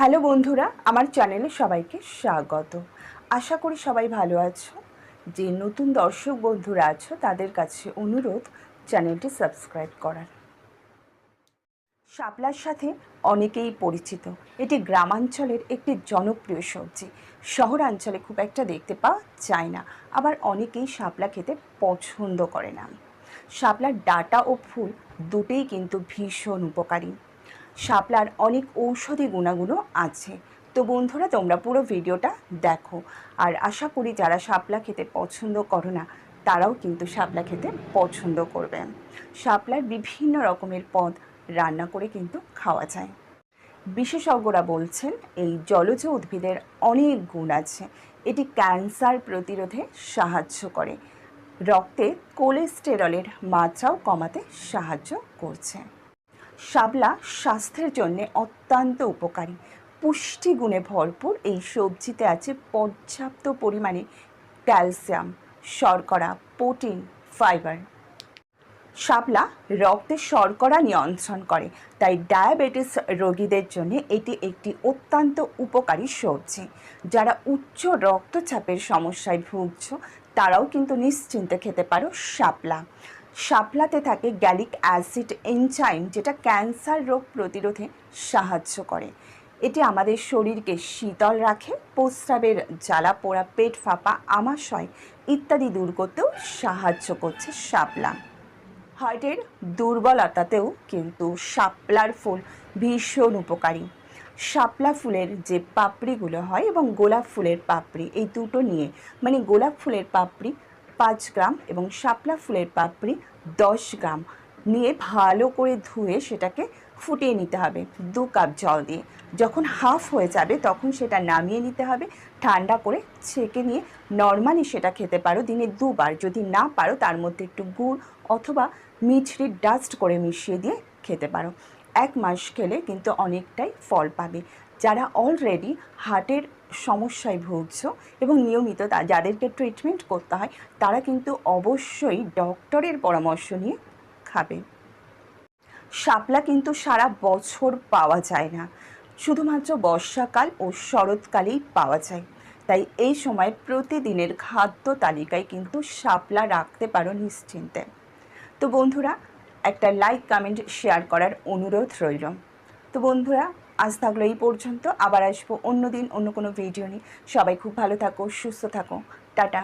Hello বন্ধুরা, আমার চ্যানেলে সবাইকে স্বাগত। আশা করি সবাই ভালো আছো। যে নতুন দর্শক বন্ধুরা আছো, তাদের কাছে অনুরোধ চ্যানেলটি সাবস্ক্রাইব করার। শাপলার সাথে অনেকেই পরিচিত। এটি গ্রামাঞ্চলের একটি জনপ্রিয় সবজি। শহরাঞ্চলে খুব একটা দেখতে পাওয়া যায় না। আবার অনেকেই শাপলা খেতে পছন্দ করে না। শাপলার ডাটা ও ফুল দুটোই কিন্তু ভীষণ উপকারী। শাপলার অনেক ঔষধি গুণাগুণও আছে। তো বন্ধুরা, তোমরা পুরো ভিডিওটা দেখো। আর আশা করি যারা শাপলা খেতে পছন্দ করো না, তারাও কিন্তু শাপলা খেতে পছন্দ করবে। শাপলার বিভিন্ন রকমের পদ রান্না করে কিন্তু খাওয়া যায়। বিশেষজ্ঞরা বলছেন, এই জলজ উদ্ভিদের অনেক গুণ আছে। এটি ক্যান্সার প্রতিরোধে সাহায্য করে। রক্তে কোলেস্টেরলের মাত্রাও কমাতে সাহায্য করছে। শাপলা স্বাস্থ্যের জন্যে অত্যন্ত উপকারী। পুষ্টিগুণে ভরপুর এই সবজিতে আছে পর্যাপ্ত পরিমাণে ক্যালসিয়াম, শর্করা, প্রোটিন, ফাইবার। শাপলা রক্তে শর্করা নিয়ন্ত্রণ করে, তাই ডায়াবেটিস রোগীদের জন্য এটি একটি অত্যন্ত উপকারী সবজি। যারা উচ্চ রক্তচাপের সমস্যায় ভুগছ, তারাও কিন্তু নিশ্চিন্তে খেতে পারো শাপলা। শাপলাতে থাকে গ্যালিক অ্যাসিড এনজাইম যেটা ক্যান্সার রোগ প্রতিরোধে সাহায্য করে। এটি আমাদের শরীরকে শীতল রাখে, প্রস্রাবের জ্বালা পোড়া, পেট ফাঁপা, আমাশয় ইত্যাদি দূর করতেও সাহায্য করছে শাপলা। হার্টের দুর্বলতাতেও কিন্তু শাপলার ফুল ভীষণ উপকারী। শাপলা ফুলের যে পাপড়িগুলো হয় এবং গোলাপ ফুলের পাপড়ি, এই দুটো নিয়ে মানে গোলাপ ফুলের পাপড়ি পাঁচ গ্রাম এবং শাপলা ফুলের পাপড়ি দশ গ্রাম। নিয়ে ভালো করে ধুয়ে সেটাকে ফুটিয়ে নিতে হবে দু কাপ জল দিয়ে। যখন হাফ হয়ে যাবে তখন সেটা নামিয়ে নিতে হবে। ঠান্ডা করে ছেঁকে নিয়ে নর্মালি সেটা খেতে পারো দিনে দুবার। যদি না পারো তার মধ্যে একটু গুড় অথবা মিছরি ডাস্ট করে মিশিয়ে দিয়ে খেতে পারো। এক মাস খেলে কিন্তু অনেকটাই ফল পাবে। যারা অলরেডি হার্টের সমস্যায় ভুগছ এবং নিয়মিত তা যাদেরকে ট্রিটমেন্ট করতে হয়, তারা কিন্তু অবশ্যই ডক্টরের পরামর্শ নিয়ে খাবে। শাপলা কিন্তু সারা বছর পাওয়া যায় না। শুধুমাত্র বর্ষাকাল ও শরৎকালেই পাওয়া যায়। তাই এই সময় প্রতিদিনের খাদ্য তালিকায় কিন্তু শাপলা রাখতে পারো নিশ্চিন্তে। তো বন্ধুরা, একটা লাইক কমেন্ট শেয়ার করার অনুরোধ রইল। তো বন্ধুরা আজ থাকল এই পর্যন্ত, আবার আসব অন্য দিন, অন্য কোনো ভিডিও নিয়ে। সবাই খুব ভালো থাকো, সুস্থ থাকো। টাটা।